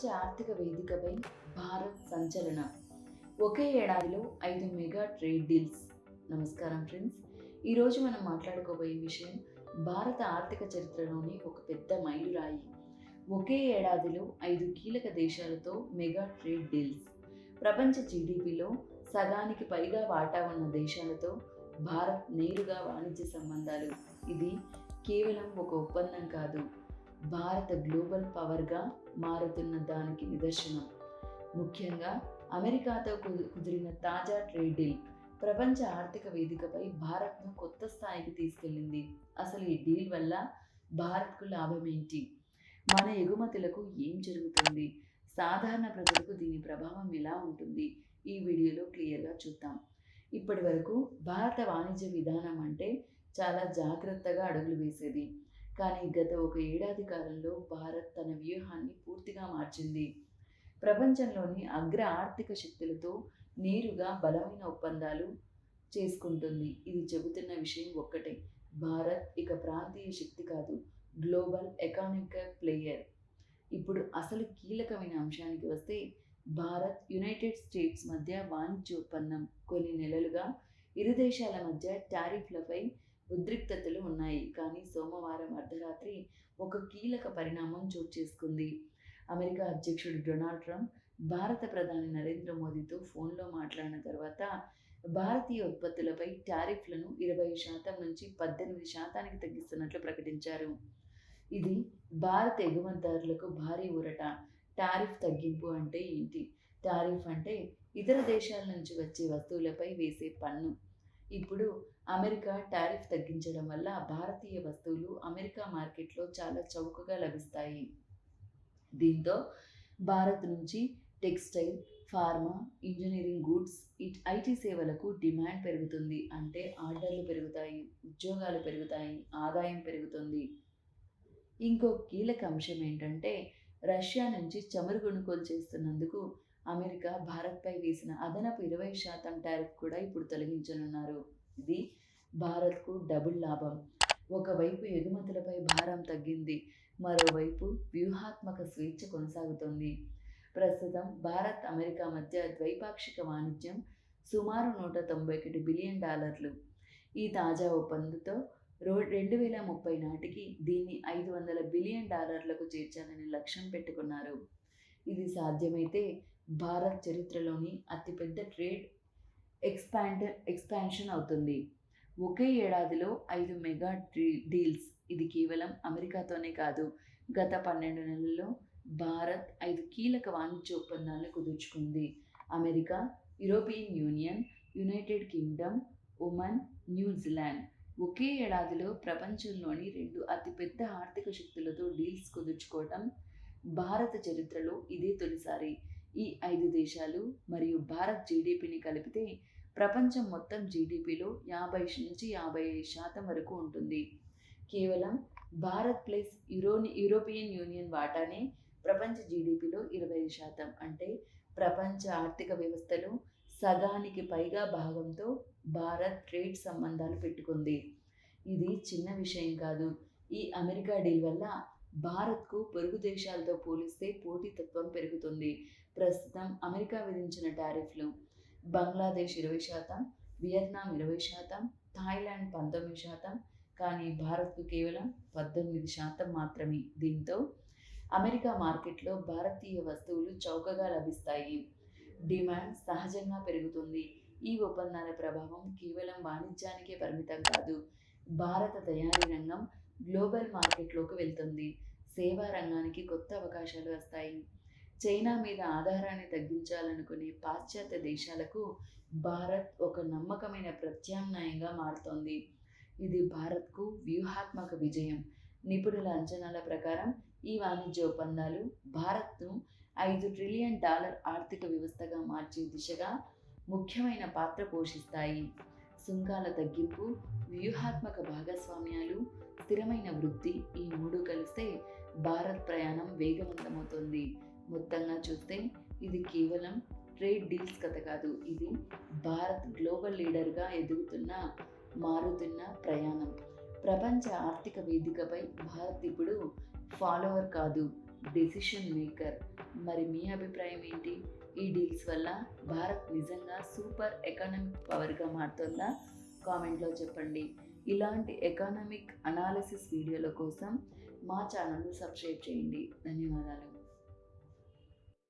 ప్రపంచ ఆర్థిక వేదికపై భారత్ సంచలన. ఒకే ఏడాదిలో ఐదు మెగా ట్రేడ్ డీల్స్. నమస్కారం ఫ్రెండ్స్. ఈరోజు మనం మాట్లాడుకోబోయే విషయం భారత ఆర్థిక చరిత్రలోని ఒక పెద్ద మైలురాయి. ఒకే ఏడాదిలో ఐదు కీలక దేశాలతో మెగా ట్రేడ్ డీల్స్. ప్రపంచ జీడిపిలో సగానికి పైగా వాటా ఉన్న దేశాలతో భారత్ నేరుగా వాణిజ్య సంబంధాలు. ఇది కేవలం ఒక ఒప్పందం కాదు. భారత గ్లోబల్ పవర్గా మారుతున్న దానికి నిదర్శనం. ముఖ్యంగా అమెరికాతో కుదిరిన తాజా ట్రేడ్ డీల్ ప్రపంచ ఆర్థిక వేదికపై భారత్ను కొత్త స్థాయికి తీసుకెళ్ళింది. అసలు ఈ డీల్ వల్ల భారత్కు లాభం ఏంటి? మన ఎగుమతులకు ఏం జరుగుతుంది? సాధారణ ప్రజలకు దీని ప్రభావం ఎలా ఉంటుంది? ఈ వీడియోలో క్లియర్గా చూద్దాం. ఇప్పటి వరకు భారత వాణిజ్య విధానం అంటే చాలా జాగ్రత్తగా అడుగులు వేసేది. కానీ గత ఒక ఏడాది కాలంలో భారత్ తన వ్యూహాన్ని పూర్తిగా మార్చింది. ప్రపంచంలోని అగ్ర ఆర్థిక శక్తులతో నేరుగా బలమైన ఒప్పందాలు చేసుకుంటుంది. ఇది చెబుతున్న విషయం ఒక్కటే. భారత్ ఇక ప్రాంతీయ శక్తి కాదు గ్లోబల్ ఎకానమిక్ ప్లేయర్. ఇప్పుడు అసలు కీలకమైన అంశానికి వస్తే భారత్ యునైటెడ్ స్టేట్స్ మధ్య వాణిజ్య ఒప్పందం కొన్ని నెలలుగా ఇరు దేశాల మధ్య టారిఫ్లపై ఉద్రిక్తతలు ఉన్నాయి. కానీ సోమవారం అర్ధరాత్రి ఒక కీలక పరిణామం చోటు చేసుకుంది. అమెరికా అధ్యక్షుడు డొనాల్డ్ ట్రంప్ భారత ప్రధాని నరేంద్ర మోదీతో ఫోన్లో మాట్లాడిన తర్వాత భారతీయ ఉత్పత్తులపై టారిఫ్లను ఇరవై శాతం నుంచి పద్దెనిమిది శాతానికి తగ్గిస్తున్నట్లు ప్రకటించారు. ఇది భారత ఎగుమతిదారులకు భారీ ఊరట. టారిఫ్ తగ్గింపు అంటే ఏంటి? టారిఫ్ అంటే ఇతర దేశాల నుంచి వచ్చే వస్తువులపై వేసే పన్ను. ఇప్పుడు అమెరికా టారిఫ్ తగ్గించడం వల్ల భారతీయ వస్తువులు అమెరికా మార్కెట్లో చాలా చౌకగా లభిస్తాయి. దీంతో భారత్ నుంచి టెక్స్టైల్ ఫార్మా ఇంజనీరింగ్ గూడ్స్ ఇట్- ఐటీ సేవలకు డిమాండ్ పెరుగుతుంది. అంటే ఆర్డర్లు పెరుగుతాయి ఉద్యోగాలు పెరుగుతాయి ఆదాయం పెరుగుతుంది. ఇంకో కీలక అంశం ఏంటంటే రష్యా నుంచి చమురు కొనుగోలు చేస్తున్నందుకు అమెరికా భారత్పై వేసిన అదనపు ఇరవై శాతం టారిఫ్ కూడా ఇప్పుడు తొలగించనున్నారు. ఇది భారత్కు డబుల్ లాభం. ఒకవైపు ఎగుమతులపై భారం తగ్గింది మరోవైపు వ్యూహాత్మక స్వేచ్ఛ కొనసాగుతోంది. ప్రస్తుతం భారత్ అమెరికా మధ్య ద్వైపాక్షిక వాణిజ్యం సుమారు నూట తొంభై ఒకటి బిలియన్ డాలర్లు. ఈ తాజా ఒప్పందంతో రో రెండు వేల ముప్పై నాటికి దీన్ని ఐదు వందల బిలియన్ డాలర్లకు చేర్చాలని లక్ష్యం పెట్టుకున్నారు. ఇది సాధ్యమైతే భారత్ చరిత్రలోని అతిపెద్ద ట్రేడ్ ఎక్స్పాండ్ ఎక్స్పాన్షన్ అవుతుంది. ఒకే ఏడాదిలో ఐదు మెగా డీ- డీల్స్. ఇది కేవలం అమెరికాతోనే కాదు. గత పన్నెండు నెలల్లో భారత్ ఐదు కీలక వాణిజ్య ఒప్పందాలను కుదుర్చుకుంది. America European Union United Kingdom Oman New Zealand ఒకే ఏడాదిలో ప్రపంచంలోని రెండు అతిపెద్ద ఆర్థిక శక్తులతో డీల్స్ కుదుర్చుకోవటం భారత చరిత్రలో ఇదే తొలిసారి. ఈ ఐదు దేశాలు మరియు భారత్ జీడిపిని కలిపితే ప్రపంచం మొత్తం జీడిపిలో యాభై నుంచి యాభై ఐదు శాతం వరకు ఉంటుంది. కేవలం భారత్ ప్లస్ యూరోని యూరోపియన్ యూనియన్ వాటానే ప్రపంచ జీడిపిలో ఇరవై ఐదు శాతం. అంటే ప్రపంచ ఆర్థిక వ్యవస్థలో సగానికి పైగా భాగంతో భారత్ ట్రేడ్ సంబంధాలు పెట్టుకుంది. ఇది చిన్న విషయం కాదు. ఈ అమెరికా డీల్ వల్ల భారత్కు పొరుగు దేశాలతో పోలిస్తే పోటీతత్వం పెరుగుతుంది. ప్రస్తుతం అమెరికా విధించిన టారిఫ్లు బంగ్లాదేశ్ ఇరవై శాతం వియత్నాం ఇరవై శాతం థాయిలాండ్ పంతొమ్మిది శాతం కానీ భారత్కు కేవలం పద్దెనిమిది శాతం మాత్రమే. దీంతో అమెరికా మార్కెట్లో భారతీయ వస్తువులు చౌకగా లభిస్తాయి. డిమాండ్ సహజంగా పెరుగుతుంది. ఈ ఒప్పందాల ప్రభావం కేవలం వాణిజ్యానికే పరిమితం కాదు. భారత తయారీ రంగం గ్లోబల్ మార్కెట్లోకి వెళ్తుంది. సేవా రంగానికి కొత్త అవకాశాలు వస్తాయి. చైనా మీద ఆధారాన్ని తగ్గించాలనుకునే పాశ్చాత్య దేశాలకు భారత్ ఒక నమ్మకమైన ప్రత్యామ్నాయంగా మారుతోంది. ఇది భారత్కు వ్యూహాత్మక విజయం. నిపుణుల అంచనాల ప్రకారం ఈ వాణిజ్య ఒప్పందాలు భారత్ను ఐదు ట్రిలియన్ డాలర్ ఆర్థిక వ్యవస్థగా మార్చే దిశగా ముఖ్యమైన పాత్ర పోషిస్తాయి. సుంకాల తగ్గింపు వ్యూహాత్మక భాగస్వామ్యాలు స్థిరమైన వృద్ధి ఈ మూడు కలిస్తే భారత్ ప్రయాణం వేగవంతమవుతుంది. మొత్తంగా చూస్తే ఇది కేవలం ట్రేడ్ డీల్స్ కథ కాదు ఇది భారత్ గ్లోబల్ లీడర్గా ఎదుగుతున్న మారుతున్న ప్రయాణం. ప్రపంచ ఆర్థిక వేదికపై భారత్ ఇప్పుడు ఫాలోవర్ కాదు. డెసిషన్ మేకర్ మరి మీ అభిప్రాయం ఏంటి? ఈ డీల్స్ వల్ల భారత్ నిజంగా సూపర్ ఎకనామిక్ పవర్గా మారుతుందా? కామెంట్లో చెప్పండి. ఇలాంటి ఎకనామిక్ అనాలిసిస్ వీడియోల కోసం మా ఛానల్ను సబ్స్క్రైబ్ చేయండి. ధన్యవాదాలు.